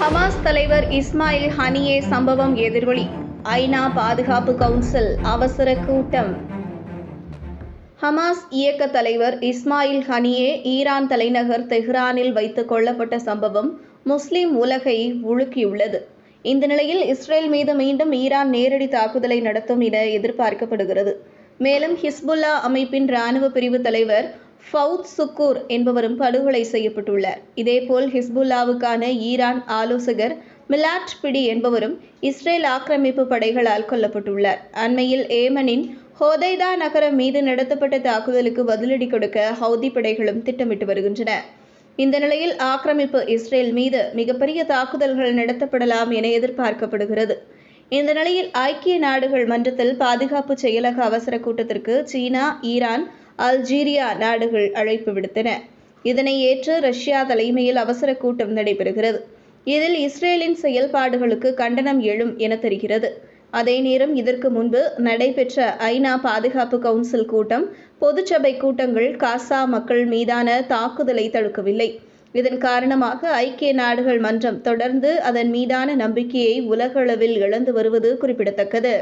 Hamas தலைவர் இஸ்மாயில் ஹனியே சம்பவம் எதிரொலி. ஐநா பாதுகாப்பு கவுன்சில் அவசர கூட்டம். ஹமாஸ் இயக்க தலைவர் இஸ்மாயில் ஹனியே ஈரான் தலைநகர் தெஹ்ரானில் வைத்துக் கொல்லப்பட்ட சம்பவம் முஸ்லிம் உலகை உலுக்கியுள்ளது. இந்த நிலையில் இஸ்ரேல் மீது மீண்டும் ஈரான் நேரடி தாக்குதலை நடத்தும் என எதிர்பார்க்கப்படுகிறது. மேலும் ஹிஸ்புல்லா அமைப்பின் இராணுவ பிரிவு தலைவர் ஃபவுத் சுக்கூர் என்பவரும் படுகொலை செய்யப்பட்டுள்ளார். இதேபோல் ஹிஸ்புல்லாவுக்கான ஈரான் ஆலோசகர் மிலாட் பிடி என்பவரும் இஸ்ரேல் ஆக்கிரமிப்பு படைகளால் கொல்லப்பட்டுள்ளார். அண்மையில் ஏமனின் ஹோதைதா நகரம் மீது நடத்தப்பட்ட தாக்குதலுக்கு பதிலடி கொடுக்க ஹவுதி படைகளும் திட்டமிட்டு வருகின்றன. இந்த நிலையில் ஆக்கிரமிப்பு இஸ்ரேல் மீது மிகப்பெரிய தாக்குதல்கள் நடத்தப்படலாம் என எதிர்பார்க்கப்படுகிறது. இந்த நிலையில் ஐக்கிய நாடுகள் மன்றத்தில் பாதுகாப்பு செயலக அவசர கூட்டத்திற்கு சீனா ஈரான் அல்ஜீரியா நாடுகள் அழைப்பு விடுத்தன. இதனை ஏற்று ரஷ்யா தலைமையில் அவசர கூட்டம் நடைபெறுகிறது. இதில் இஸ்ரேலின் செயல்பாடுகளுக்கு கண்டனம் எழும் என தெரிகிறது. அதே நேரம் இதற்கு முன்பு நடைபெற்ற ஐநா பாதுகாப்பு கவுன்சில் கூட்டம் பொதுச்சபை கூட்டங்கள் காசா மக்கள் மீதான தாக்குதலை தடுக்கவில்லை. இதன் காரணமாக ஐக்கிய நாடுகள் மன்றம் தொடர்ந்து அதன் மீதான நம்பிக்கையை உலகளவில் இழந்து வருவது குறிப்பிடத்தக்கது.